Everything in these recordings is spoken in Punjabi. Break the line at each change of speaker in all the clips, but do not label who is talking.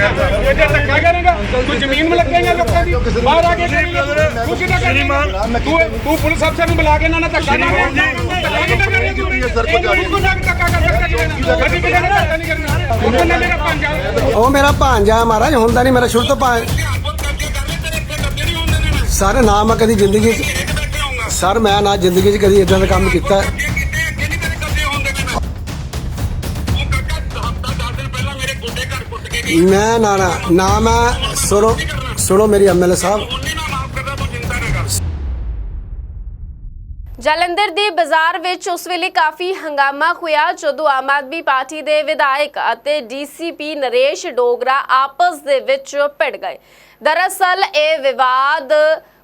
ਇਹ ਜੇ ਧੱਕਾ ਕਰੇਗਾ ਤੂੰ ਜ਼ਮੀਨ ਮਲਕੇਗਾ ਲੋਕਾਂ ਦੀ ਬਾਹਰ ਆ ਕੇ ਕਰੇਗਾ ਤੂੰ ਕਿੱਦਾਂ ਕਰੇਗਾ ਤੂੰ ਤੂੰ ਪੁਲਿਸ ਅਫਸਰ ਨੂੰ ਬੁਲਾ ਕੇ ਇਹਨਾਂ ਨਾਲ ਧੱਕਾ ਨਾ ਕਰ ਧੱਕਾ ਕਿੱਦਾਂ ਕਰੇਗਾ ਤੂੰ ਇਹ ਨਾ ਧੱਕਾ ਕਰ ਸਕਦਾ ਜਿਵੇਂ ਗੱਡੀ ਕਿੱਦਾਂ ਧੱਕਾ ਨਹੀਂ ਕਰਨਾ ਉਹ ਕਹਿੰਦਾ ਮੇਰਾ ਪੰਜਾ
ਉਹ ਮੇਰਾ ਭਾਂਜਾ ਮਹਾਰਾਜ, ਹੁੰਦਾ ਨਹੀਂ, ਮੇਰਾ ਸ਼ੁਰੂ ਤੋਂ ਭਾਂ ਸਰ ਨਾ ਮੈਂ ਕਦੀ ਜ਼ਿੰਦਗੀ 'ਚ ਸਰ, ਮੈਂ ਨਾ ਜ਼ਿੰਦਗੀ 'ਚ ਕਦੀ ਇਦਾਂ ਦਾ ਕੰਮ ਕੀਤਾ। ਮੈਂ ਨਾ ਨਾ ਨਾ ਮੈਂ ਸੁਣੋ ਸੁਣੋ ਮੇਰੀ ਐਮਐਲਏ ਸਾਹਿਬ।
ਜਲੰਧਰ ਦੇ ਬਾਜ਼ਾਰ ਵਿੱਚ ਉਸ ਵੇਲੇ ਕਾਫੀ ਹੰਗਾਮਾ ਹੋਇਆ, ਜਦੋਂ ਆਮ ਆਦਮੀ ਪਾਰਟੀ ਦੇ ਵਿਧਾਇਕ ਅਤੇ ਡੀਸੀਪੀ ਨਰੇਸ਼ ਡੋਗਰਾ ਆਪਸ ਦੇ ਵਿੱਚ ਭਿੜ ਗਏ। ਦਰਅਸਲ, ਇਹ ਵਿਵਾਦ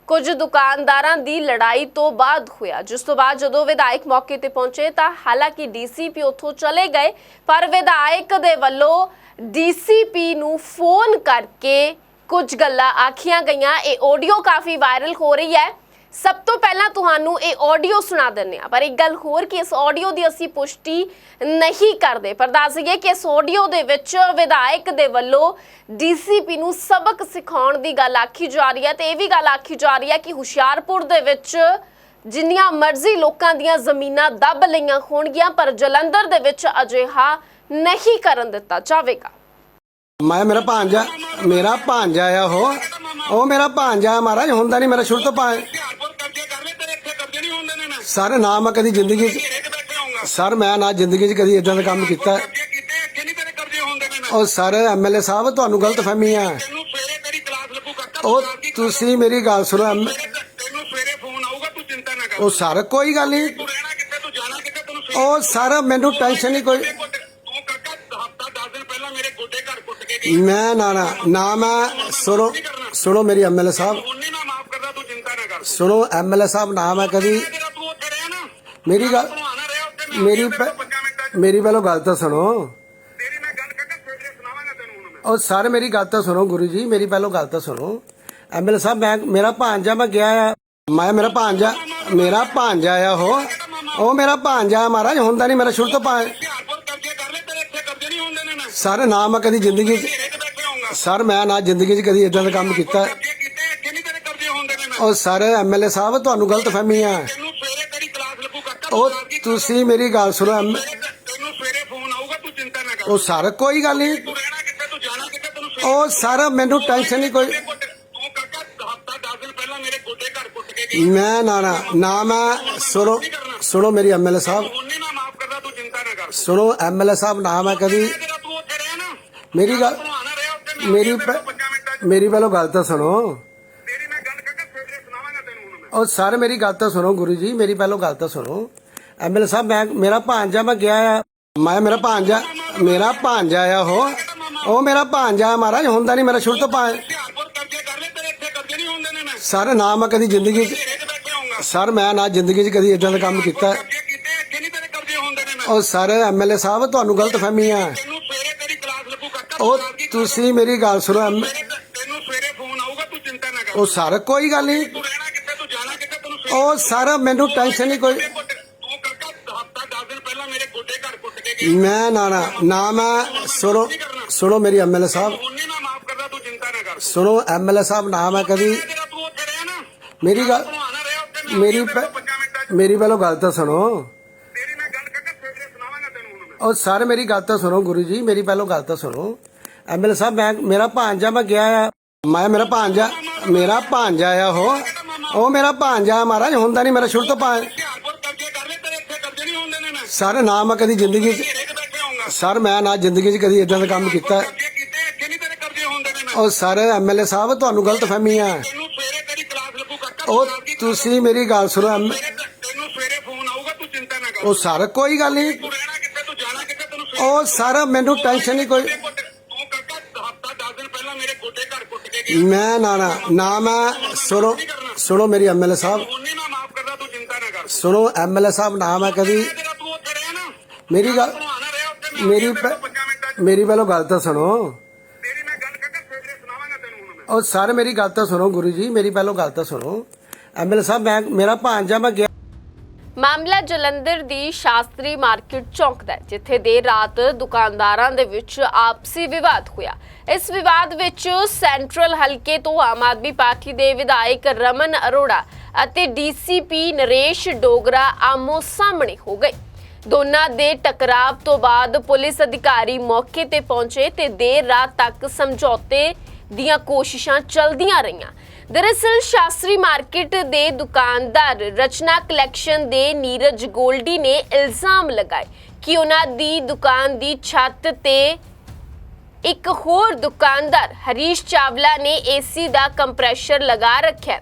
ਕੁਝ ਦੁਕਾਨਦਾਰਾਂ ਦੀ ਲੜਾਈ ਤੋਂ ਬਾਅਦ ਹੋਇਆ। ਜਿਸ ਤੋਂ ਬਾਅਦ ਜਦੋਂ ਵਿਧਾਇਕ ਮੌਕੇ ਤੇ ਪਹੁੰਚੇ ਤਾਂ ਹਾਲਾਂਕਿ ਡੀਸੀਪੀ ਉੱਥੋਂ ਚਲੇ ਗਏ, ਪਰ ਵਿਧਾਇਕ ਦੇ ਵੱਲੋਂ ਡੀਸੀਪੀ ਨੂੰ ਫੋਨ ਕਰਕੇ ਕੁਝ ਗੱਲਾਂ ਆਖੀਆਂ ਗਈਆਂ। ਇਹ ਆਡੀਓ ਕਾਫੀ ਵਾਇਰਲ ਹੋ ਰਹੀ ਹੈ। ਸਭ ਤੋਂ ਪਹਿਲਾਂ ਤੁਹਾਨੂੰ ਇਹ ਆਡੀਓ ਸੁਣਾ ਦਿੰਨੇ ਆ ਪਰ ਇੱਕ ਗੱਲ ਹੋਰ ਕਿ ਇਸ ਆਡੀਓ ਦੀ ਅਸੀਂ ਪੁਸ਼ਟੀ ਨਹੀਂ ਕਰਦੇ। ਪਰ ਦੱਸ ਦਈਏ ਕਿ ਇਸ ਆਡੀਓ ਦੇ ਵਿੱਚ ਵਿਧਾਇਕ ਦੇ ਵੱਲੋਂ ਡੀਸੀਪੀ ਨੂੰ ਸਬਕ ਸਿਖਾਉਣ ਦੀ ਗੱਲ ਆਖੀ ਜਾ ਰਹੀ ਹੈ ਤੇ ਇਹ ਵੀ ਗੱਲ ਆਖੀ ਜਾ ਰਹੀ ਹੈ ਕਿ ਹੁਸ਼ਿਆਰਪੁਰ ਦੇ ਵਿੱਚ ਜਿੰਨੀਆਂ ਮਰਜ਼ੀ ਲੋਕਾਂ ਦੀਆਂ ਜ਼ਮੀਨਾਂ ਦੱਬ ਲਈਆਂ ਹੋਣਗੀਆਂ, ਪਰ ਜਲੰਧਰ ਦੇ ਵਿੱਚ ਅਜਿਹਾ ਨਹੀਂ ਕਰਨ ਦਿੱਤਾ ਜਾਵੇਗਾ।
ਮੈਂ ਮੇਰਾ ਭਾਂਜਾ ਮੇਰਾ ਭਾਂਜਾ ਆ ਉਹ। ਉਹ ਮੇਰਾ ਭਾਂਜਾ ਮਹਾਰਾਜ, ਹੁੰਦਾ ਨਹੀਂ ਮੇਰਾ ਸ਼ੁਰੂ ਤੋਂ ਭਾਂ ਸਰ, ਨਾ ਮੈਂ ਕਦੀ ਜ਼ਿੰਦਗੀ 'ਚ ਸਰ, ਮੈਂ ਨਾ ਜ਼ਿੰਦਗੀ 'ਚ ਕਦੀ ਇਦਾਂ ਦਾ ਕੰਮ ਕੀਤਾ।
ਕਬਜ਼ੇ ਕੀਤੇ ਇੱਥੇ ਨਹੀਂ ਤੇਰੇ
ਉਹ ਸਰ ਐਮਐਲਏ ਸਾਹਿਬ, ਤੁਹਾਨੂੰ ਗਲਤਫਹਿਮੀ ਆ। ਉਹ ਤੁਸੀਂ ਮੇਰੀ ਗੱਲ ਸੁਣੋ ਉਹ ਸਰ, ਕੋਈ ਗੱਲ ਨਹੀਂ। ਉਹ ਸਰ, ਮੈਨੂੰ ਟੈਨਸ਼ਨ ਨਹੀਂ, ਕੋਈ ਮੈਂ ਨਾ ਨਾ ਨਾ ਮੈਂ ਸੁਣੋ ਸੁਣੋ ਮੇਰੀ ਐਮਐਲਏ ਸਾਹਿਬ।
ਉਹਨੇ ਨਾ ਮਾਫ ਕਰਦਾ ਤੂੰ ਚਿੰਤਾ ਨਾ ਕਰ।
ਸੁਣੋ ਐਮਐਲਏ ਸਾਹਿਬ ਨਾ ਮੈਂ ਕਦੀ
ਤੇਰਾ ਤੂੰ ਉੱਥੇ ਰਹਿ ਨਾ।
ਮੇਰੀ ਗੱਲ
ਬਣਾਣਾ ਰਿਹਾ ਉੱਥੇ ਮੈਂ
ਮੇਰੀ ਮੇਰੀ ਪਹਿਲਾਂ ਗੱਲ ਤਾਂ ਸੁਣੋ।
ਤੇਰੀ ਮੈਂ ਗੱਲ ਕਾਕਾ ਸਵੇਰੇ ਸੁਣਾਵਾਂਗਾ ਤੈਨੂੰ ਹੁਣ ਮੈਂ।
ਉਹ ਸਰ ਮੇਰੀ ਗੱਲ ਤਾਂ ਸੁਣੋ ਗੁਰੂ ਜੀ ਮੇਰੀ ਪਹਿਲਾਂ ਗੱਲ ਤਾਂ ਸੁਣੋ। ਐਮਐਲਏ ਸਾਹਿਬ ਮੈਂ ਮੇਰਾ ਭਾਂਜਾ ਮੈਂ ਗਿਆ ਆ। ਮੈਂ ਮੇਰਾ ਭਾਂਜਾ ਮੇਰਾ ਭਾਂਜਾ ਆ ਉਹ। ਉਹ ਮੇਰਾ ਭਾਂਜਾ ਮਹਾਰਾਜ ਹੁੰਦਾ ਨਹੀਂ ਮੇਰਾ ਸ਼ੁਰੂ ਤੋਂ ਭਾਂ ਸਰ ਨਾ ਮੈਂ ਕਦੀ ਜ਼ਿੰਦਗੀ 'ਚ
ਹੋਊਗਾ
ਸਰ ਮੈਂ ਨਾ ਜ਼ਿੰਦਗੀ 'ਚ ਕਦੀ ਇਦਾਂ ਦਾ ਕੰਮ ਕੀਤਾ।
ਕਬਜ਼ੇ ਕੀਤੇ ਇੱਥੇ ਨਹੀਂ ਤੇਰੇ ਕਬਜ਼ੇ ਹੁੰਦੇ ਨੇ? ਨਾ
ਉਹ ਸਰ ਐਮਐਲਏ ਸਾਹਿਬ ਤੁਹਾਨੂੰ ਗਲਤਫਹਿਮੀ ਆ।
ਤੈਨੂੰ ਸਵੇਰੇ ਤੇਰੀ ਕਲਾਸ ਲੱਗੂ ਕਾਕਾ
ਉਹ ਤੁਸੀਂ ਮੇਰੀ ਗੱਲ ਸੁਣੋ ਐਮ-
ਤੈਨੂੰ ਸਵੇਰੇ ਫੋਨ ਆਊਗਾ ਤੂੰ ਚਿੰਤਾ ਨਾ ਕਰ।
ਉਹ ਸਰ ਕੋਈ ਗੱਲ ਨਹੀਂ।
ਤੂੰ ਰਹਿਣਾ ਕਿੱਥੇ ਤੂੰ ਜਾਣਾ ਕਿੱਥੇ ਤੈਨੂੰ ਸਵੇਰੇ
ਉਹ ਸਰ ਮੈਨੂੰ ਟੈਨਸ਼ਨ ਨਹੀਂ ਕੋਈ
ਤੂੰ ਕਾਕਾ ਹਫਤਾ 10 ਦਿਨ ਪਹਿਲਾਂ ਮੇਰੇ ਗੋਡੇ ਘਰ ਕੁੱਟ ਕੇ ਗਈ।
ਮੈਂ ਨਾ ਨਾ ਨਾ ਮੈਂ ਸੁਣੋ ਸੁਣੋ ਮੇਰੀ ਐਮਐਲਏ ਸਾਹਿਬ।
ਉਹਨੇ ਨਾ ਮਾਫ ਕਰਦਾ ਤੂੰ ਚਿੰਤਾ ਨਾ ਕਰ।
ਸੁਣੋ ਐਮਐਲਏ ਸਾਹਿਬ ਨਾ ਮੈਂ ਕਦੀ ਮੇਰੀ ਗੱਲ
ਬਣਾਣਾ ਰਿਹਾ ਉੱਥੇ ਮੈਂ
ਮੇਰੀ
ਮਿੰਟਾਂ 'ਚ
ਮੇਰੀ ਪਹਿਲਾਂ ਗੱਲ ਤਾਂ ਸੁਣੋ।
ਤੇਰੀ ਮੈਂ ਗੱਲ ਕਾਕਾ ਸਵੇਰੇ ਸੁਣਾਵਾਂਗਾ ਤੈਨੂੰ ਹੁਣ ਮੈਂ।
ਉਹ ਸਰ ਮੇਰੀ ਗੱਲ ਤਾਂ ਸੁਣੋ ਗੁਰੂ ਜੀ ਮੇਰੀ ਪਹਿਲਾਂ ਗੱਲ ਤਾਂ ਸੁਣੋ। ਐਮਐਲਏ ਸਾਹਿਬ ਮੈਂ ਮੇਰਾ ਭਾਂਜਾ ਮੈਂ ਗਿਆ ਆ। ਮੈਂ ਮੇਰਾ ਭਾਂਜਾ ਮੇਰਾ ਭਾਂਜਾ ਆ ਉਹ। ਉਹ ਮੇਰਾ ਭਾਂਜਾ ਮਹਾਰਾਜ ਹੁੰਦਾ ਨਹੀਂ ਮੇਰਾ ਸ਼ੁਰੂ ਤੋਂ ਭਾਂ
ਹੁਸ਼ਿਆਰਪੁਰ ਕਬਜ਼ੇ ਕਰ ਲੈ ਤੇਰੇ ਇੱਥੇ ਕਬਜ਼ੇ ਨਹੀਂ ਹੁੰਦੇ ਨੇ ਨਾ
ਸਰ ਨਾ ਮੈਂ ਕਦੀ ਜ਼ਿੰਦਗੀ 'ਚ
ਬੈਠੇ ਹੋਊਗਾ
ਸਰ ਮੈਂ ਨਾ ਜ਼ਿੰਦਗੀ 'ਚ ਕਦੀ ਇਦਾਂ ਦਾ ਕੰਮ ਕੀਤਾ।
ਕਬਜ਼ੇ ਕੀਤੇ ਇੱਥੇ ਨਹੀਂ ਤੇਰੇ ਕਬਜ਼ੇ ਹੁੰਦੇ ਨੇ ਨਾ
ਉਹ ਸਰ ਐਮਐਲਏ ਸਾਹਿਬ ਤੁਹਾਨੂੰ ਗਲਤਫਹਿਮੀ ਆ। ਉਹ ਤੁਸੀਂ ਮੇਰੀ ਗੱਲ ਸੁਣੋ ਐਮ-
ਤੈਨੂੰ ਸਵੇਰੇ ਫੋਨ ਆਊਗਾ ਤੂੰ ਚਿੰਤਾ ਨਾ ਕਰ।
ਉਹ ਸਰ ਕੋਈ ਗੱਲ ਨਹੀਂ।
ਤੂੰ ਰਹਿਣਾ ਕਿੱਥੇ ਤੂੰ ਜਾਣਾ ਕਿੱਥੇ ਤੈਨੂੰ ਸਵੇਰੇ
ਉਹ ਸਰ ਮੈਨੂੰ ਟੈਨਸ਼ਨ ਨਹੀਂ ਕੋਈ।
ਤੂੰ ਕਾਕਾ ਹਫਤਾ 10 ਦਿਨ ਪਹਿਲਾਂ ਮੇਰੇ ਗੋਡੇ ਘਰ ਕੁੱਟ ਕੇ ਗਈ।
ਮੈਂ ਨਾ ਨਾ ਨਾ ਮੈਂ ਸੁਣੋ ਸੁਣੋ ਮੇਰੀ ਐਮਐਲਏ ਸਾਹਿਬ।
ਉਹਨੇ ਨਾ ਮਾਫ ਕਰਦਾ ਤੂੰ ਚਿੰਤਾ ਨਾ ਕਰ।
ਸੁਣੋ ਐਮਐਲਏ ਸਾਹਿਬ ਨਾ ਮੈਂ ਕਦੀ
ਤੇਰਾ ਤੂੰ ਉੱਥੇ ਰਹਿ ਨਾ।
ਮੇਰੀ ਗੱਲ
ਬਣਾਣਾ ਰਿਹਾ ਉੱਥੇ ਮੈਂ
ਮੇਰੀ
ਮਿੰਟਾਂ 'ਚ
ਮੇਰੀ ਪਹਿਲਾਂ ਗੱਲ ਤਾਂ ਸੁਣੋ।
ਤੇਰੀ ਮੈਂ ਗੱਲ ਕਾਕਾ ਸਵੇਰੇ ਸੁਣਾਵਾਂਗਾ ਤੈਨੂੰ ਹੁਣ ਮੈਂ।
ਉਹ ਸਰ ਮੇਰੀ ਗੱਲ ਤਾਂ ਸੁਣੋ ਗੁਰੂ ਜੀ ਮੇਰੀ ਪਹਿਲਾਂ ਗੱਲ ਤਾਂ ਸੁਣੋ। ਐਮਐਲਏ ਸਾਹਿਬ ਮੈਂ ਮੇਰਾ ਭਾਂਜਾ ਮੈਂ ਗਿਆ ਆ। ਮੈਂ ਮੇਰਾ ਭਾਂਜਾ ਮੇਰਾ ਭਾਂਜਾ ਆ ਉਹ। ਉਹ ਮੇਰਾ ਭਾਂਜਾ ਮਹਾਰਾਜ ਹੁੰਦਾ ਨਹੀਂ ਮੇਰਾ ਸ਼ੁਰੂ ਤੋਂ ਭਾਂ ਸਰ ਨਾ ਮੈਂ ਕਦੀ ਜ਼ਿੰਦਗੀ 'ਚ ਸਰ ਮੈਂ ਨਾ ਜ਼ਿੰਦਗੀ 'ਚ ਕਦੀ ਇਦਾਂ ਦਾ ਕੰਮ ਕੀਤਾ। ਉਹ ਸਰ ਐਮਐਲਏ ਸਾਹਿਬ ਤੁਹਾਨੂੰ ਗਲਤਫਹਿਮੀ ਆ।
ਕਲਾਸ ਲੱਗੂ ਕਾਕਾ
ਉਹ ਤੁਸੀਂ ਮੇਰੀ ਗੱਲ ਸੁਣੋ
ਤੈਨੂੰ ਸਵੇਰੇ ਫੋਨ ਆਊਗਾ ਤੂੰ ਚਿੰਤਾ ਨਾ ਕਰ।
ਉਹ ਸਰ ਕੋਈ ਗੱਲ ਨਹੀਂ। ਉਹ ਸਰ ਮੈਨੂੰ ਟੈਨਸ਼ਨ ਨਹੀਂ ਕੋਈ
ਘਰ ਕੁੱਟ ਕੇ ਗਈ
ਮੈਂ ਨਾ ਸੁਣੋ ਸੁਣੋ ਮੇਰੀ ਐਮਐਲਏ ਸਾਹਿਬ
ਉਹਨੇ ਨਾ ਮਾਫ ਕਰਦਾ ਤੂੰ ਚਿੰਤਾ ਨਾ ਕਰ
ਸੁਣੋ ਐਮਐਲਏ ਸਾਹਿਬ ਨਾ ਮੈਂ ਕਦੀ
ਤੇਰਾ ਤੂੰ ਉੱਥੇ ਰਹਿ ਨਾ
ਮੇਰੀ ਗੱਲ
ਬਣਾਣਾ ਰਿਹਾ ਉੱਥੇ ਮੈਂ
ਮੇਰੀ
ਤੇਰੇ ਕੋਲ ਮਿੰਟਾਂ 'ਚ
ਮੇਰੀ ਪਹਿਲਾਂ ਗੱਲ ਤਾਂ ਸੁਣੋ।
ਤੇਰੀ ਮੈਂ ਗੱਲ ਕਾਕਾ ਸਵੇਰੇ ਸੁਣਾਵਾਂਗਾ ਤੈਨੂੰ ਹੁਣ ਮੈਂ
ਉਹ ਸਰ ਮੇਰੀ ਗੱਲ ਤਾਂ ਸੁਣੋ ਗੁਰੂ ਜੀ, ਮੇਰੀ ਪਹਿਲਾਂ ਗੱਲ ਤਾਂ ਸੁਣੋ। ਐਮਐਲਏ ਸਾਹਿਬ, ਮੈਂ ਮੇਰਾ ਭਾਂਜਾ ਮੈਂ ਗਿਆ
ਮਾਮਲਾ ਜਲੰਧਰ ਦੀ ਸ਼ਾਸਤਰੀ ਮਾਰਕੀਟ ਚੌਂਕ ਦਾ ਜਿੱਥੇ ਦੇਰ ਰਾਤ ਦੁਕਾਨਦਾਰਾਂ ਦੇ ਵਿੱਚ ਆਪਸੀ ਵਿਵਾਦ ਹੋਇਆ। ਇਸ ਵਿਵਾਦ ਵਿੱਚ ਸੈਂਟਰਲ ਹਲਕੇ ਤੋਂ ਆਮ ਆਦਮੀ ਪਾਰਟੀ ਦੇ ਵਿਧਾਇਕ ਰਮਨ ਅਰੋੜਾ ਅਤੇ ਡੀਸੀਪੀ ਨਰੇਸ਼ ਡੋਗਰਾ ਆਮੋ ਸਾਹਮਣੇ ਹੋ ਗਏ। ਦੋਨਾਂ ਦੇ ਟਕਰਾਵ ਤੋਂ ਬਾਅਦ ਪੁਲਿਸ ਅਧਿਕਾਰੀ ਮੌਕੇ ਤੇ ਪਹੁੰਚੇ ਤੇ ਦੇਰ ਰਾਤ ਤੱਕ ਸਮਝੌਤੇ ਦੀਆਂ ਕੋਸ਼ਿਸ਼ਾਂ ਚੱਲਦੀਆਂ ਰਹੀਆਂ। ਦਰਅਸਲ ਸ਼ਾਸਤਰੀ ਮਾਰਕੀਟ ਦੇ ਦੁਕਾਨਦਾਰ ਰਚਨਾ ਕਲੈਕਸ਼ਨ ਦੇ ਨੀਰਜ ਗੋਲਡੀ ਨੇ ਇਲਜ਼ਾਮ ਲਗਾਏ ਕਿ ਉਹਨਾਂ ਦੀ ਦੁਕਾਨ ਦੀ ਛੱਤ ਤੇ ਇੱਕ ਹੋਰ ਦੁਕਾਨਦਾਰ ਹਰੀਸ਼ ਚਾਵਲਾ ਨੇ ਏਸੀ ਦਾ ਕੰਪਰੈਸ਼ਰ ਲਗਾ ਰੱਖਿਆ।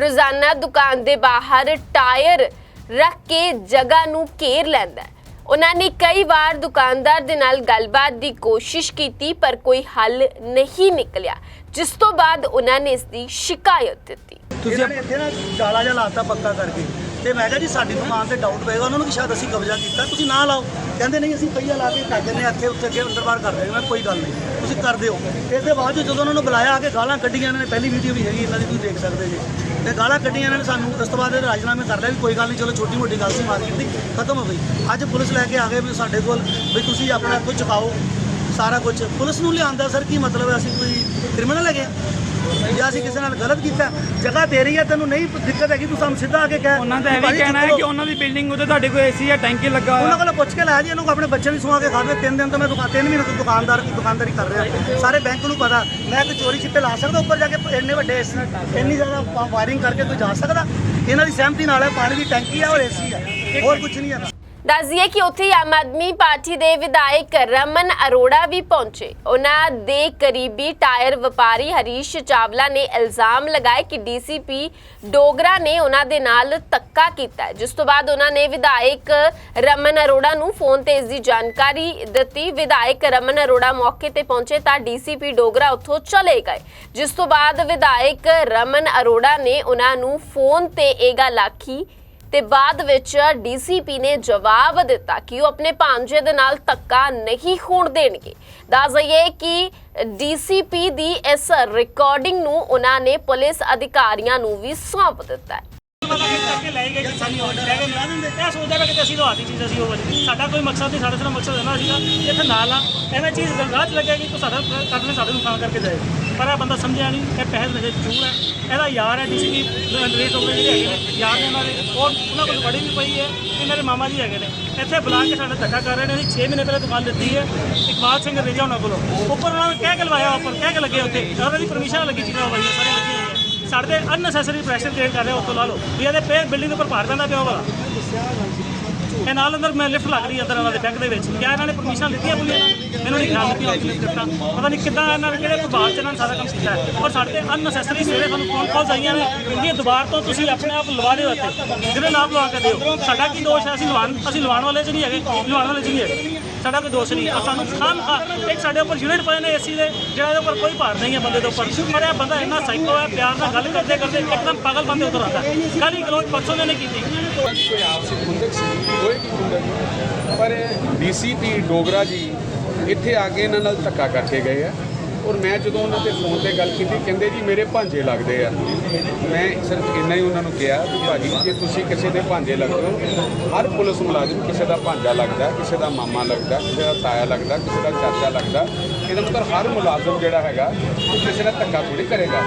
ਰੋਜ਼ਾਨਾ ਦੁਕਾਨ ਦੇ ਬਾਹਰ ਟਾਇਰ ਰੱਖ ਕੇ ਜਗ੍ਹਾ ਨੂੰ ਘੇਰ ਲੈਂਦਾ ਉਹਨਾਂ ਨੇ ਕਈ ਵਾਰ ਦੁਕਾਨਦਾਰ ਦੇ ਨਾਲ ਗੱਲਬਾਤ ਦੀ ਕੋਸ਼ਿਸ਼ ਕੀਤੀ, ਪਰ ਕੋਈ ਹੱਲ ਨਹੀਂ ਨਿਕਲਿਆ। ਜਿਸ ਤੋਂ ਬਾਅਦ ਉਹਨਾਂ ਨੇ ਇਸ ਦੀ ਸ਼ਿਕਾਇਤ ਦਿੱਤੀ।
ਤੁਸੀਂ ਇੱਥੇ ਨਾ ਜਾਲਾ ਜਿਹਾ ਲਾਤਾ ਪੱਕਾ ਕਰਕੇ। ਤੇ ਮੈਂ ਕਿਹਾ ਜੀ ਸਾਡੀ ਦੁਕਾਨ ਤੇ ਡਾਊਟ ਪਏਗਾ ਉਹਨਾਂ ਨੂੰ ਕਿ ਸ਼ਾਇਦ ਅਸੀਂ ਕਬਜ਼ਾ ਕੀਤਾ। ਤੁਸੀਂ ਨਾ ਲਾਓ। ਕਹਿੰਦੇ ਨਹੀਂ ਅਸੀਂ ਪਈਆ ਲਾ ਕੇ ਕਰ ਦਿੰਦੇ ਇੱਥੇ ਉੱਥੇ ਅੱਗੇ ਅੰਦਰ ਬਾਹਰ ਕਰ ਦੇਗੇ ਮੈਂ ਕੋਈ ਗੱਲ ਨਹੀਂ ਤੁਸੀਂ ਕਰ ਦਿਓ। ਇਸ ਦੇ ਬਾਅਦ ਜਦੋਂ ਉਹਨਾਂ ਨੂੰ ਬੁਲਾਇਆ ਆ ਕੇ ਗਾਲਾਂ ਕੱਢੀਆਂ ਇਹਨਾਂ ਨੇ ਪਹਿਲੀ ਵੀਡੀਓ ਵੀ ਹੈਗੀ ਇਹਨਾਂ ਦੀ ਤੁਸੀਂ ਦੇਖ ਸਕਦੇ ਜੀ। ਤੇ ਗਾਲਾਂ ਕੱਢੀਆਂ ਇਹਨਾਂ ਨੇ ਸਾਨੂੰ ਉਸ ਤੋਂ ਬਾਅਦ ਇਹ ਰਾਜਨਾਮੇ ਕਰ ਲਿਆ ਵੀ ਕੋਈ ਗੱਲ ਨਹੀਂ ਚਲੋ ਛੋਟੀ ਮੋਟੀ ਗੱਲ ਸੀ ਮਾਰਕੀਟ ਦੀ ਖਤਮ ਹੋ ਗਈ। ਅੱਜ ਪੁਲਿਸ ਲੈ ਕੇ ਆ ਗਏ ਵੀ ਸਾਡੇ ਕੋਲ ਵੀ ਤੁਸੀਂ ਆਪਣਾ ਕੋਈ ਚੁਕਾਓ। ਸਾਰਾ ਕੁਝ। ਪੁਲਿਸ ਨੂੰ ਲਿਆਂਦਾ ਸਰ ਕੀ ਮਤਲਬ ਹੈ? ਅਸੀਂ ਕੋਈ ਕ੍ਰਿਮੀਨਲ ਹੈਗੇ? ਜਾਂ ਅਸੀਂ ਕਿਸੇ ਨਾਲ ਗਲਤ ਕੀਤਾ ਜਗ੍ਹਾ ਦੇ ਰਹੀ ਹੈ ਤੈਨੂੰ ਨਹੀਂ ਦਿੱਕਤ ਹੈਗੀ ਤੂੰ ਸਾਨੂੰ ਸਿੱਧਾ ਆ ਕੇ ਕਹਿ।
ਉਹਨਾਂ ਦਾ ਇਹ ਵੀ ਕਹਿਣਾ ਹੈ ਕਿ। ਉਹਨਾਂ ਦੀ ਬਿਲਡਿੰਗ ਉੱਤੇ ਤੁਹਾਡੇ ਕੋਲ ਏਸੀ ਜਾਂ ਟੈਂਕੀ ਲੱਗਾ
ਉਹਨਾਂ ਕੋਲ ਪੁੱਛ ਕੇ ਲਾਇਆ ਜੀ ਇਹਨੂੰ ਆਪਣੇ ਬੱਚੇ ਵੀ ਸੁਆ ਕੇ ਖਾਦੇ ਤਿੰਨ ਦਿਨ ਤੋਂ ਮੈਂ ਦੁਕਾਨ ਤਿੰਨ ਮਹੀਨੇ ਤੋਂ ਦੁਕਾਨਦਾਰ ਦੁਕਾਨਦਾਰੀ ਕਰ ਰਿਹਾ। ਸਾਰੇ ਬੈਂਕ ਨੂੰ ਪਤਾ। ਮੈਂ ਕਿ ਚੋਰੀ ਚਿੱਟੇ ਲਾ ਸਕਦਾ ਉੱਪਰ ਜਾ ਕੇ ਇੰਨੇ ਵੱਡੇ AC ਇੰਨੀ ਜ਼ਿਆਦਾ ਵਾਇਰਿੰਗ ਕਰਕੇ ਕੋਈ ਜਾ ਸਕਦਾ? ਇਹਨਾਂ ਦੀ ਸਹਿਮਤੀ ਨਾਲ ਹੈ ਪਾਣੀ ਦੀ ਟੈਂਕੀ ਹੈ ਔਰ ਏਸੀ ਹੈ। ਹੋਰ ਕੁਝ ਨਹੀਂ ਹੈ।
ਦੱਸ ਦਈਏ ਕਿ ਉੱਥੇ ਆਮ ਆਦਮੀ ਪਾਰਟੀ ਦੇ ਵਿਧਾਇਕ ਰਮਨ ਅਰੋੜਾ ਵੀ ਪਹੁੰਚੇ। ਉਹਨਾਂ ਦੇ ਕਰੀਬੀ ਟਾਇਰ ਵਪਾਰੀ ਹਰੀਸ਼ ਚਾਵਲਾ ਨੇ ਇਲਜ਼ਾਮ ਲਗਾਏ ਕਿ ਡੀਸੀਪੀ ਡੋਗਰਾ ਨੇ ਉਹਨਾਂ ਦੇ ਨਾਲ ਧੱਕਾ ਕੀਤਾ ਜਿਸ ਤੋਂ ਬਾਅਦ ਉਹਨਾਂ ਨੇ ਵਿਧਾਇਕ ਰਮਨ ਅਰੋੜਾ ਨੂੰ ਫੋਨ ਤੇ ਇਸ ਦੀ ਜਾਣਕਾਰੀ ਦਿੱਤੀ। ਵਿਧਾਇਕ ਰਮਨ ਅਰੋੜਾ ਮੌਕੇ ਤੇ ਪਹੁੰਚੇ ਤਾਂ ਡੀਸੀਪੀ ਡੋਗਰਾ ਉੱਥੋਂ ਚਲੇ ਗਏ। ਜਿਸ ਤੋਂ ਬਾਅਦ ਵਿਧਾਇਕ ਰਮਨ ਅਰੋੜਾ ਨੇ ਉਹਨਾਂ ਨੂੰ ਫੋਨ ਤੇ ਇਹ ਗੱਲ ਆਖੀ ਤੇ ਬਾਅਦ ਵਿੱਚ ਡੀਸੀਪੀ ਨੇ ਜਵਾਬ ਦਿੱਤਾ ਕਿ ਉਹ ਆਪਣੇ ਭਾਂਜੇ ਦੇ ਨਾਲ ਧੱਕਾ ਨਹੀਂ ਹੋਣ ਦੇਣਗੇ। ਦੱਸ ਦਈਏ ਕਿ ਡੀਸੀਪੀ ਦੀ ਇਸ ਰਿਕਾਰਡਿੰਗ ਨੂੰ ਉਹਨਾਂ ਨੇ ਪੁਲਿਸ ਅਧਿਕਾਰੀਆਂ ਨੂੰ ਵੀ ਸੌਂਪ ਦਿੱਤਾ ਹੈ।
ਸਾਡਾ ਕੋਈ ਮਕਸਦ ਨਹੀਂ, ਸਾਡਾ ਸਿਰਫ ਮਕਸਦ ਹੈ ਨਾ ਸੀਗਾ ਇੱਥੇ ਨਾਲ ਆ। ਐਵੇਂ ਚੀਜ਼ ਗਲਤ ਲੱਗੇਗੀ ਤਾਂ ਸਾਡਾ ਕਰਨੇ ਸਾਡੇ ਨੁਕਸਾਨ ਕਰਕੇ ਜਾਏਗਾ। ਪਰ ਇਹ ਬੰਦਾ ਸਮਝਿਆ ਨਹੀਂ, ਇਹ ਪੈਸੇ ਨਸ਼ੇ ਚੂਰ ਹੈ। ਇਹਦਾ ਯਾਰ ਹੈ ਡੀਸੀਪੀ ਰੇਟ ਹੋ ਜਿਹੜੇ ਹੈਗੇ ਨੇ, ਯਾਰ ਨੇ ਉਹਨਾਂ ਦੇ ਔਰ ਉਹਨਾਂ ਕੋਲ ਬੜੀ ਵੀ ਪਈ ਹੈ ਇਹ ਮੇਰੇ ਮਾਮਾ ਜੀ ਹੈਗੇ ਨੇ। ਇੱਥੇ ਬੁਲਾ ਕੇ ਸਾਡਾ ਧੱਕਾ ਕਰ ਰਹੇ ਨੇ ਅਸੀਂ 6 ਮਹੀਨੇ ਪਹਿਲਾਂ ਦੁਕਾਨ ਦਿੱਤੀ ਹੈ, ਇਕਬਾਲ ਸਿੰਘ ਰੇਜਾ ਉਹਨਾਂ ਕੋਲੋਂ। ਉੱਪਰ ਉਹਨਾਂ ਨੇ ਕਹਿ ਕੇ ਲਵਾਇਆ, ਉੱਪਰ ਕਹਿ ਕੇ ਲੱਗੇ ਉੱਥੇ। ਉਹਨਾਂ ਦੀ ਪਰਮਿਸ਼ਨ ਲੱਗੀ ਚੀਜ਼ਾਂ ਵਾਲੀ, ਸਾਰੇ ਲੱਗੀ ਹੋਈ ਸਾਡੇ ਅਨਨੈਸੈਸਰੀ ਪ੍ਰੈਸ਼ਰ ਕ੍ਰੀਏਟ ਕਰ ਰਹੇ ਉੱਤੋਂ ਲਾ ਲਓ। ਵੀ ਇਹਦੇ ਪੇ ਬਿਲਡਿੰਗ ਉੱਪਰ ਭਾਰ ਪੈਂਦਾ ਪਿਆ ਹੋਗਾ ਇਹ ਨਾਲ ਅੰਦਰ ਮੈਂ ਲਿਫਟ ਲੱਗ ਰਹੀ ਅੰਦਰ ਇਹਨਾਂ ਦੇ ਬੈਂਕ ਦੇ ਵਿੱਚ। ਕਿਆ ਇਹਨਾਂ ਨੇ ਪਰਮਿਸ਼ਨ ਦਿੱਤੀਆਂ ਪੁਲਿਸ ਨੇ? ਮੈਨੂੰ ਨਹੀਂ ਖਿਆਲ ਦਿੱਤੀ ਹੋਈ ਦਿੱਤਾ ਪਤਾ ਨਹੀਂ ਕਿੱਦਾਂ ਇਹਨਾਂ ਨੇ ਕਿਹੜੇ ਪ੍ਰਭਾਵ ਚ ਇਹਨਾਂ ਨੇ ਸਾਰਾ ਕੰਮ ਕੀਤਾ ਔਰ ਸਾਡੇ ਤੇ ਅਨਨੈਸੈਸਰੀ ਸਵੇਰੇ ਸਾਨੂੰ ਫੋਨ ਕਾਲਸ ਆਈਆਂ ਨੇ ਕਿ ਦੁਬਾਰ ਤੋਂ ਤੁਸੀਂ ਆਪਣੇ ਆਪ ਲਵਾ ਦਿਓ ਇੱਥੇ। ਜਿਹਦੇ ਨਾਲ ਲਵਾ ਕੇ ਦਿਓ। ਸਾਡਾ ਕੀ ਦੋਸ਼ ਹੈ? ਅਸੀਂ ਲਵਾਣ ਅਸੀਂ ਲਵਾਣ ਵਾਲੇ ਚ ਨਹੀਂ ਹੈਗੇ। ਲਵਾਣ ਵਾਲੇ ਚ ਨਹੀਂ ਹੈਗੇ। ਸਾਡਾ ਕੋਈ ਦੋਸ਼ ਨਹੀਂ ਸਾਨੂੰ ਖਾਮ ਖਾ ਇੱਕ ਸਾਡੇ ਉੱਪਰ ਯੂਨਿਟ ਪਏ ਨੇ ਏਸੀ ਦੇ, ਜਿਹੜਾ ਇਹਦੇ ਉੱਪਰ ਕੋਈ ਭਾਰ ਨਹੀਂ ਹੈ ਬੰਦੇ ਦੇ ਉੱਪਰ। ਪਰ ਇਹ ਬੰਦਾ ਇੰਨਾ ਸਾਈਕੋ ਹੈ, ਪਿਆਰ ਨਾਲ ਗੱਲ ਕਰਦੇ ਕਰਦੇ ਇੱਕਦਮ ਪਾਗਲ ਬੰਦੇ ਉੱਤਰ ਆਉਂਦਾ ਗਾਲੀ ਗਲੋਚ ਪਰਸੋਂ ਨੇ ਕੀਤੀ। ਕੀਤੀ
ਕੋਈ ਆਪਸੀ ਖੁੰਦਕ ਸੀ ਹੋਏਗੀ ਖੁੰਦਕ ਪਰ ਡੀਸੀਪੀ ਡੋਗਰਾ ਜੀ ਇੱਥੇ ਆ ਕੇ ਇਹਨਾਂ ਨਾਲ ਧੱਕਾ ਕਰਕੇ ਗਏ ਆ। ਔਰ ਮੈਂ ਜਦੋਂ ਉਹਨਾਂ ਤੇ ਫੋਨ ਤੇ ਗੱਲ ਕੀਤੀ, ਕਹਿੰਦੇ ਜੀ, ਮੇਰੇ ਭਾਂਜੇ ਲੱਗਦੇ ਆ। ਮੈਂ ਸਿਰਫ ਇੰਨਾ ਹੀ ਉਹਨਾਂ ਨੂੰ ਕਿਹਾ ਵੀ ਭਾਜੀ, ਜੇ ਤੁਸੀਂ ਕਿਸੇ ਦੇ ਭਾਂਜੇ ਲੱਗਦੇ ਹੋ, ਹਰ ਪੁਲਿਸ ਮੁਲਾਜ਼ਮ ਕਿਸੇ ਦਾ ਭਾਂਜਾ ਲੱਗਦਾ, ਕਿਸੇ ਦਾ ਮਾਮਾ ਲੱਗਦਾ, ਕਿਸੇ ਦਾ ਤਾਇਆ ਲੱਗਦਾ, ਕਿਸੇ ਦਾ ਚਾਚਾ ਲੱਗਦਾ ਇਹਦਾ ਮਤਲਬ ਹਰ ਮੁਲਾਜ਼ਮ ਜਿਹੜਾ ਹੈਗਾ, ਉਹ ਕਿਸੇ ਨਾਲ ਧੱਕਾ ਥੋੜੀ ਕਰੇਗਾ।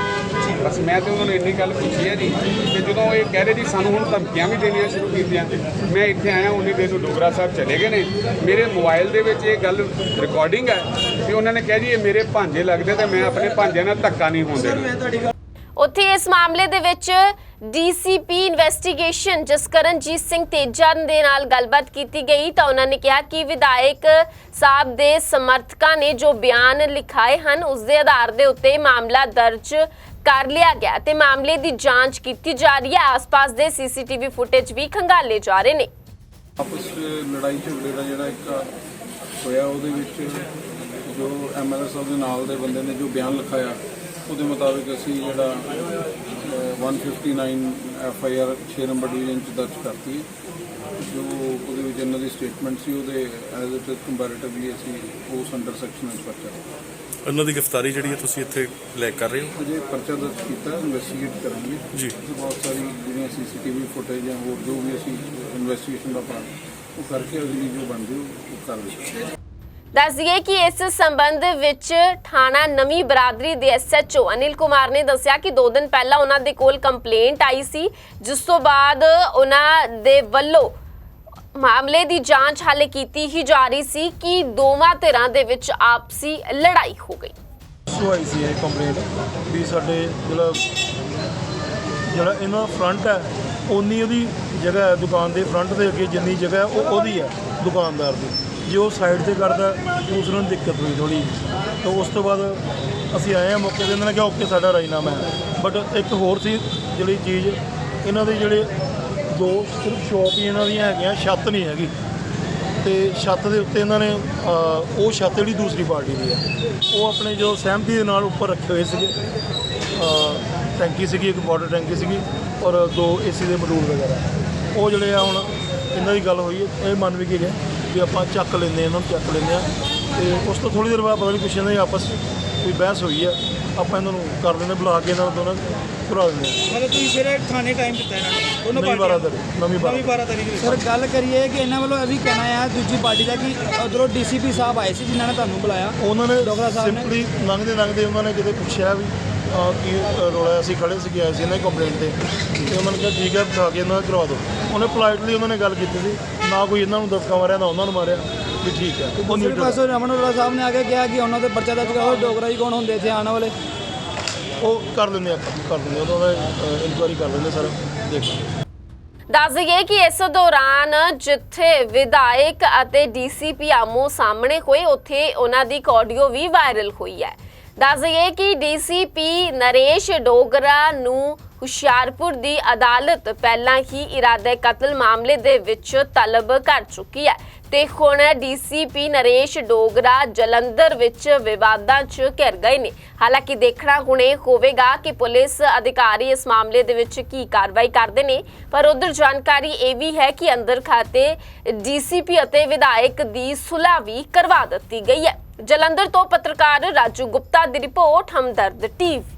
ਬਸ ਮੈਂ ਤੇ ਉਹਨਾਂ ਨੂੰ ਇੰਨੀ ਗੱਲ ਪੁੱਛੀ ਹੈ ਜੀ ਤੇ ਜਦੋਂ ਇਹ ਕਹਿ ਰਹੇ ਜੀ, ਸਾਨੂੰ ਹੁਣ ਧਮਕੀਆਂ ਵੀ ਦੇਣੀਆਂ ਸ਼ੁਰੂ ਕੀਤੀਆਂ ਮੈਂ ਇੱਥੇ ਆਇਆ, ਉਨੀ ਦੇਰ ਨੂੰ ਡੋਗਰਾ ਸਾਹਿਬ ਚਲੇ ਗਏ ਨੇ। ਮੇਰੇ ਮੋਬਾਈਲ ਦੇ ਵਿੱਚ ਇਹ ਗੱਲ ਰਿਕਾਰਡਿੰਗ ਹੈ ਕਿ ਉਹਨਾਂ ਨੇ ਕਿਹਾ ਜੀ, ਇਹ ਮੇਰੇ ਭਾਂਜੇ ਲੱਗਦੇ ਤੇ ਮੈਂ ਆਪਣੇ ਭਾਂਜਿਆਂ ਨਾਲ ਧੱਕਾ ਨਹੀਂ ਹੋਣ ਦੇਣਾ।
ਉੱਥੇ ਇਸ ਮਾਮਲੇ ਦੇ ਵਿੱਚ ਡੀਸੀਪੀ ਇਨਵੈਸਟੀਗੇਸ਼ਨ ਜਸਕਰਨਜੀਤ ਸਿੰਘ ਤੇਜਾ ਦੇ ਨਾਲ ਗੱਲਬਾਤ ਕੀਤੀ ਗਈ ਤਾਂ ਉਹਨਾਂ ਨੇ ਕਿਹਾ ਕਿ ਵਿਧਾਇਕ ਸਾਹਿਬ ਦੇ ਸਮਰਥਕਾਂ ਨੇ ਜੋ ਬਿਆਨ ਲਿਖਾਏ ਹਨ, ਉਸ ਦੇ ਆਧਾਰ ਦੇ ਉੱਤੇ ਮਾਮਲਾ ਦਰਜ ਕਰ ਲਿਆ ਗਿਆ ਤੇ ਮਾਮਲੇ ਦੀ ਜਾਂਚ ਕੀਤੀ ਜਾ ਰਹੀ ਹੈ। ਆਸ-ਪਾਸ ਦੇ ਸੀਸੀਟੀਵੀ ਫੁਟੇਜ ਵੀ ਖੰਗਾਲੇ ਜਾ ਰਹੇ ਨੇ।
ਆਪਸ 'ਚ ਲੜਾਈ ਝਗੜੇ ਦਾ ਜਿਹੜਾ ਇੱਕ ਹੋਇਆ, ਉਹਦੇ ਵਿੱਚ ਜੋ ਐਮਐਲਏ ਸਾਹਿਬ ਦੇ ਨਾਲ ਦੇ ਬੰਦੇ ਨੇ ਜੋ ਬਿਆਨ ਲਿਖਾਇਆ ਉਹਦੇ ਮੁਤਾਬਿਕ ਅਸੀਂ ਜਿਹੜਾ ਅਹ, 159 F I R 6 number division ਚ ਦਰਜ ਕਰਤੀ ਜੋ ਉਹਦੇ ਵਿੱਚ ਇਹਨਾਂ ਦੀ ਸਟੇਟਮੈਂਟ ਸੀ ਉਹਦੇ ਐਜ਼ ਇਟ ਇਜ਼ ਕੰਪੈਰੀਟਿਵਲੀ ਅਸੀਂ ਉਸ ਅੰਡਰ ਸੈਕਸ਼ਨ ਵਿੱਚ ਪਰਚਾ
ਉਹਨਾਂ ਦੀ ਗ੍ਰਿਫਤਾਰੀ ਜਿਹੜੀ ਹੈ ਤੁਸੀਂ ਇੱਥੇ ਲੈ ਕਰ ਰਹੇ ਹੋ?
ਅਜੇ ਪਰਚਾ ਦਰਜ ਕੀਤਾ ਇਨਵੈਸਟੀਗੇਟ ਕਰਾਂਗੇ।
ਜੀ।
ਬਹੁਤ ਸਾਰੀ ਜਿਹੜੀਆਂ ਸੀਸੀਟੀਵੀ ਫੁਟੇਜ ਜਾਂ ਹੋਰ ਜੋ ਵੀ ਅਸੀਂ ਇਨਵੈਸਟੀਗੇਸ਼ਨ ਦਾ ਪਾਰਟ ਉਹ ਕਰਕੇ ਅਗਲੀ ਜੋ ਬਣਦੀ ਉਹ ਉਹ ਕਰ ਲਈ
ਦੱਸ ਦਈਏ ਕਿ ਇਸ ਸੰਬੰਧ ਵਿੱਚ ਥਾਣਾ ਨਵੀਂ ਬਰਾਦਰੀ ਦੇ ਐਸਐਚਓ ਅਨਿਲ ਕੁਮਾਰ ਨੇ ਦੱਸਿਆ ਕਿ 2 ਦਿਨ ਪਹਿਲਾਂ ਉਹਨਾਂ ਦੇ ਕੋਲ ਕੰਪਲੇਂਟ ਆਈ ਸੀ, ਜਿਸ ਤੋਂ ਬਾਅਦ ਉਹਨਾਂ ਦੇ ਵੱਲੋਂ ਮਾਮਲੇ ਦੀ ਜਾਂਚ ਹਾਲੇ ਕੀਤੀ ਹੀ ਜਾ ਰਹੀ ਸੀ ਕਿ ਦੋਵਾਂ ਧਿਰਾਂ ਦੇ ਵਿੱਚ ਆਪਸੀ ਲੜਾਈ ਹੋ ਗਈ।
ਸੋ ਆਈ ਸੀ ਇਹ ਕੰਪਲੇਂਟ, ਵੀ ਸਾਡੇ ਜਿਹੜਾ ਜਿਹੜਾ ਇਹਨਾਂ ਫਰੰਟ ਹੈ ਉਨੀ ਉਹਦੀ ਜਗ੍ਹਾ ਹੈ, ਦੁਕਾਨ ਦੇ ਫਰੰਟ ਦੇ ਅੱਗੇ ਜਿੰਨੀ ਜਗ੍ਹਾ ਹੈ, ਉਹ ਉਹਦੀ ਹੈ, ਦੁਕਾਨਦਾਰ ਦੀ। ਜੇ ਉਹ ਸਾਈਡ ਤੇ ਕਰਦਾ ਉਸ ਨੂੰ ਦਿੱਕਤ ਹੋਈ ਥੋੜੀ ਤਾਂ ਉਸ ਤੋਂ ਬਾਅਦ ਅਸੀਂ ਆਏ ਹਾਂ ਮੌਕੇ ਤੇ ਇਹਨਾਂ ਨੇ ਕਿਹਾ ਓਕੇ ਸਾਡਾ ਰਾਜੀਨਾਮਾ ਹੈ। ਬਟ ਇੱਕ ਹੋਰ ਸੀ, ਜਿਹੜੀ ਚੀਜ਼, ਇਹਨਾਂ ਦੇ ਜਿਹੜੇ ਦੋ ਸਿਰਫ ਸ਼ੌਪ ਹੀ ਇਹਨਾਂ ਦੀਆਂ ਹੈਗੀਆਂ, ਛੱਤ ਨਹੀਂ ਹੈਗੀ। ਤੇ ਛੱਤ ਦੇ ਉੱਤੇ ਇਹਨਾਂ ਨੇ ਉਹ ਛੱਤ ਜਿਹੜੀ ਦੂਸਰੀ ਪਾਰਟੀ ਦੀ ਹੈ। ਉਹ ਆਪਣੇ ਜੋ ਸਹਿਮਤੀ ਦੇ ਨਾਲ ਉੱਪਰ ਰੱਖੇ ਹੋਏ ਸੀਗੇ। ਟੈਂਕੀ ਸੀਗੀ, ਇੱਕ ਵਾਟਰ ਟੈਂਕੀ ਸੀਗੀ, ਔਰ ਦੋ ਏਸੀ ਦੇ ਮੋਡੂਲ ਵਗੈਰਾ। ਉਹ ਜਿਹੜੇ ਆ ਹੁਣ, ਇਹਨਾਂ ਦੀ ਗੱਲ ਹੋਈ ਹੈ, ਇਹ ਮੰਨ ਵੀ ਕੇ ਗਏ ਵੀ ਆਪਾਂ ਚੱਕ ਲੈਂਦੇ ਹਾਂ ਇਹਨਾਂ ਨੂੰ ਚੱਕ ਲੈਂਦੇ ਆ ਤੇ ਉਸ ਤੋਂ ਥੋੜੀ ਦੇਰ ਬਾਅਦ ਪਤਾ ਨਹੀਂ ਕੁਛ ਇਹਨਾਂ ਦੀ ਆਪਸ 'ਚ ਕੋਈ ਬਹਿਸ ਹੋਈ ਹੈ ਆਪਾਂ ਇਹਨਾਂ ਨੂੰ ਕਰ ਲੈਂਦੇ ਬੁਲਾ ਕੇ ਇਹਨਾਂ ਨੂੰ ਦੋਨਾਂ ਕਰਾ ਦਿੰਦੇ ਹਾਂ।
ਮਤਲਬ ਤੁਸੀਂ ਸਵੇਰੇ ਥਾਣੇ ਟਾਈਮ ਦਿੱਤਾ ਇਹਨਾਂ ਨੂੰ?
ਨਵੀਂ ਬਾਰਾਂ ਤਰੀਕ ਨਵੀਂ ਬਾਰਾਂ
ਨਵੀਂ 12 ਤਰੀਕ ਨੂੰ
ਸਰ ਗੱਲ ਕਰੀਏ ਕਿ ਇਹਨਾਂ ਵੱਲੋਂ ਇਹ ਵੀ ਕਹਿਣਾ ਹੈ ਦੂਜੀ ਪਾਰਟੀ ਦਾ ਕਿ ਉਧਰੋਂ ਡੀਸੀਪੀ ਸਾਹਿਬ ਆਏ ਸੀ ਜਿਨ੍ਹਾਂ ਨੇ ਤੁਹਾਨੂੰ ਬੁਲਾਇਆ।
ਉਹਨਾਂ ਨੇ
ਡੋਗਰਾ ਸਾਹਿਬ ਨੇ-
ਸਿੰਪਲੀ ਲੰਘਦੇ ਲੰਘਦੇ ਉਹਨਾਂ ਨੇ ਕਿਤੇ ਪੁੱਛਿਆ ਵੀ ਕੀ ਰੌਲਾ? ਅਸੀਂ ਖੜੇ ਸੀਗੇ ਆਏ ਸੀ ਇਹਨਾਂ ਦੀ ਕੰਪਲੇਂਟ ਤੇ। ਤੇ ਉਹਨਾਂ ਨੇ ਕਿਹਾ ਠੀਕ ਹੈ ਬਿਠਾ ਕੇ ਇਹਨਾਂ ਦਾ ਕਰਵਾ ਦਿਓ। ਉਹਨੇ ਪੋਲਾਈਟਲੀ ਉਹਨਾਂ ਨੇ ਗੱਲ ਕੀਤੀ ਸੀ। ਨਾ ਕੋਈ ਇਹਨਾਂ ਨੂੰ ਦਸਕਾ ਮਾਰਿਆ ਨਾ ਉਹਨਾਂ ਨੂੰ ਮਾਰਿਆ ਵੀ ਠੀਕ ਹੈ। ਉਹ
ਦੂਸਰੇ
neutral
ਪਾਸੇ ਰਮਨ ਅਰੋੜਾ ਸਾਹਿਬ ਨੇ ਆ ਕੇ ਕਿਹਾ ਕਿ ਉਹਨਾਂ ਦੇ ਪਰਚਾ ਦਰਜ ਕਰੋ ਡੋਗਰਾ ਜੀ ਕੌਣ ਹੁੰਦੇ ਇੱਥੇ ਆਉਣ ਵਾਲੇ?
ਉਹ ਕਰ ਲੈਂਦੇ ਆਪਾਂ ਕਰ ਦਿੰਦੇ ਉਹਨਾਂ ਦਾ ਇਨਕੁਆਇਰੀ ਕਰ ਲੈਂਦੇ ਸਰ। ਦੇਖ
ਦੱਸ ਦਈਏ ਕਿ ਇਸ ਦੌਰਾਨ ਜਿੱਥੇ ਵਿਧਾਇਕ ਅਤੇ ਡੀਸੀਪੀ ਆਮੋ ਸਾਹਮਣੇ ਹੋਏ ਉੱਥੇ ਉਹਨਾਂ ਦੀ ਇੱਕ ਆਡੀਓ ਵੀ ਵਾਇਰਲ ਹੋਈ ਹੈ। ਦੱਸ ਦਈਏ ਕਿ ਡੀਸੀਪੀ ਨਰੇਸ਼ ਡੋਗਰਾ ਨੂੰ ਹੁਸ਼ਿਆਰਪੁਰ ਦੀ ਅਦਾਲਤ ਪਹਿਲਾਂ ਹੀ ਇਰਾਦੇ ਕਤਲ ਮਾਮਲੇ ਦੇ ਵਿੱਚ ਤਲਬ ਕਰ ਚੁੱਕੀ ਹੈ। ਤੇ ਹੁਣ ਡੀਸੀਪੀ ਨਰੇਸ਼ ਡੋਗਰਾ ਜਲੰਧਰ ਵਿੱਚ ਵਿਵਾਦਾਂ 'ਚ ਘਿਰ ਗਏ ਨੇ। ਹਾਲਾਂਕਿ ਦੇਖਣਾ ਹੁਣ ਇਹ ਹੋਵੇਗਾ ਕਿ ਪੁਲਿਸ ਅਧਿਕਾਰੀ ਇਸ ਮਾਮਲੇ ਦੇ ਵਿੱਚ ਕੀ ਕਾਰਵਾਈ ਕਰਦੇ ਨੇ, ਪਰ ਉਧਰ ਜਾਣਕਾਰੀ ਇਹ ਵੀ ਹੈ ਕਿ ਅੰਦਰ ਖਾਤੇ ਡੀਸੀਪੀ ਅਤੇ ਵਿਧਾਇਕ ਦੀ ਸੁਲ੍ਹਾ ਵੀ ਕਰਵਾ ਦਿੱਤੀ ਗਈ ਹੈ। ਜਲੰਧਰ ਤੋਂ ਪੱਤਰਕਾਰ ਰਾਜੂ ਗੁਪਤਾ ਦੀ ਰਿਪੋਰਟ, ਹਮਦਰਦ ਟੀਵੀ।